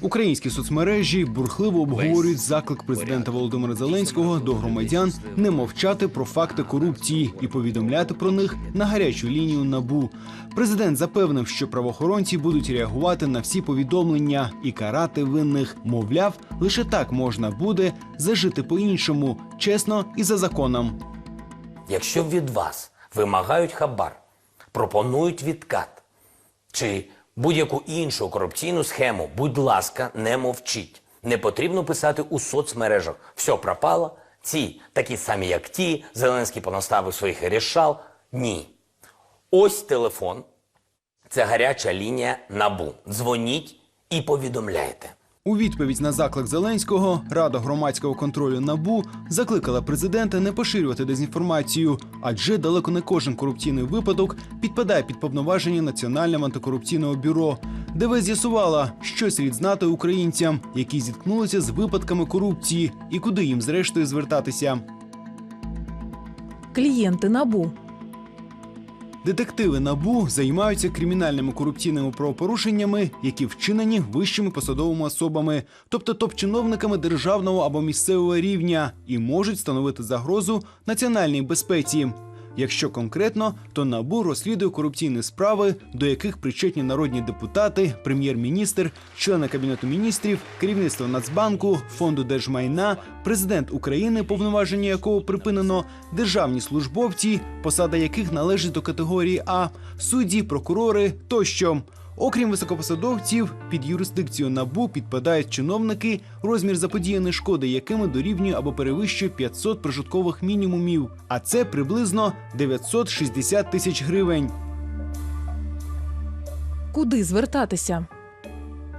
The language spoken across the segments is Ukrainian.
Українські соцмережі бурхливо обговорюють заклик президента Володимира Зеленського до громадян не мовчати про факти корупції і повідомляти про них на гарячу лінію набу. Президент запевнив, що правоохоронці будуть реагувати на всі повідомлення і карати винних. Мовляв, лише так можна буде зажити по-іншому, чесно і за законом. Якщо від вас вимагають хабар, пропонують відкат чи будь-яку іншу корупційну схему, будь ласка, не мовчіть. Не потрібно писати у соцмережах. Все пропало. Ці такі самі, як ті, Зеленський понаставив своїх рішал. Ні. Ось телефон. Це гаряча лінія набу. Дзвоніть і повідомляйте. У відповідь на заклик Зеленського Рада громадського контролю НАБУ закликала президента не поширювати дезінформацію, адже далеко не кожен корупційний випадок підпадає під повноваження Національного антикорупційного бюро, ДВ з'ясувала, що слід знати українцям, які зіткнулися з випадками корупції, і куди їм зрештою звертатися. Клієнти набу. Детективи НАБУ займаються кримінальними корупційними правопорушеннями, які вчинені вищими посадовими особами, тобто топ-чиновниками державного або місцевого рівня, і можуть становити загрозу національній безпеці. Якщо конкретно, то НАБУ розслідує корупційні справи, до яких причетні народні депутати, прем'єр-міністр, члени кабінету міністрів, керівництво Нацбанку, фонду держмайна, президент України, повноваження якого припинено, державні службовці, посада яких належить до категорії А, судді, прокурори тощо. Окрім високопосадовців, під юрисдикцію НАБУ підпадають чиновники, розмір заподіяної шкоди якими дорівнює або перевищує 500 прожиткових мінімумів, а це приблизно 960 тисяч гривень. Куди звертатися?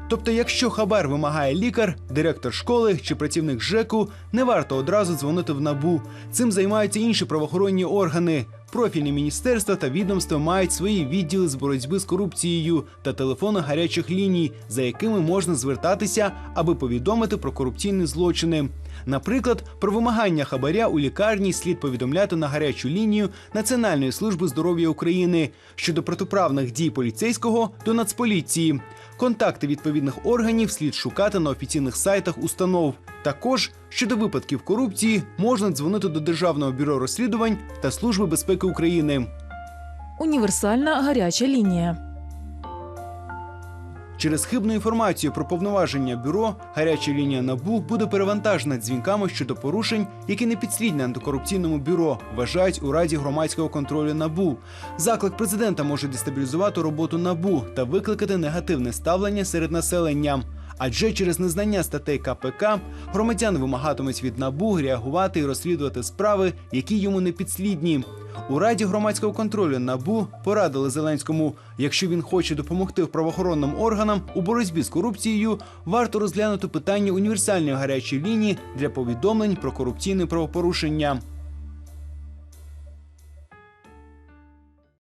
Тобто, якщо хабар вимагає лікар, директор школи чи працівник ЖЕКу, не варто одразу дзвонити в набу. Цим займаються інші правоохоронні органи. Профільні міністерства та відомства мають свої відділи з боротьби з корупцією та телефони гарячих ліній, за якими можна звертатися, аби повідомити про корупційні злочини. Наприклад, про вимагання хабаря у лікарні слід повідомляти на гарячу лінію Національної служби здоров'я України щодо протиправних дій поліцейського до Нацполіції. Контакти відповідних органів слід шукати на офіційних сайтах установ. Також щодо випадків корупції можна дзвонити до Державного бюро розслідувань та Служби безпеки України. Універсальна гаряча лінія. Через хибну інформацію про повноваження бюро гаряча лінія НАБУ буде перевантажена дзвінками щодо порушень, які не підслідні антикорупційному бюро, вважають у Раді громадського контролю НАБУ. Заклик президента може дестабілізувати роботу НАБУ та викликати негативне ставлення серед населення. Адже через незнання статей КПК громадяни вимагатимуть від НАБУ реагувати і розслідувати справи, які йому не підслідні. У Раді громадського контролю НАБУ порадили Зеленському, якщо він хоче допомогти правоохоронним органам у боротьбі з корупцією, варто розглянути питання універсальної гарячої лінії для повідомлень про корупційне правопорушення.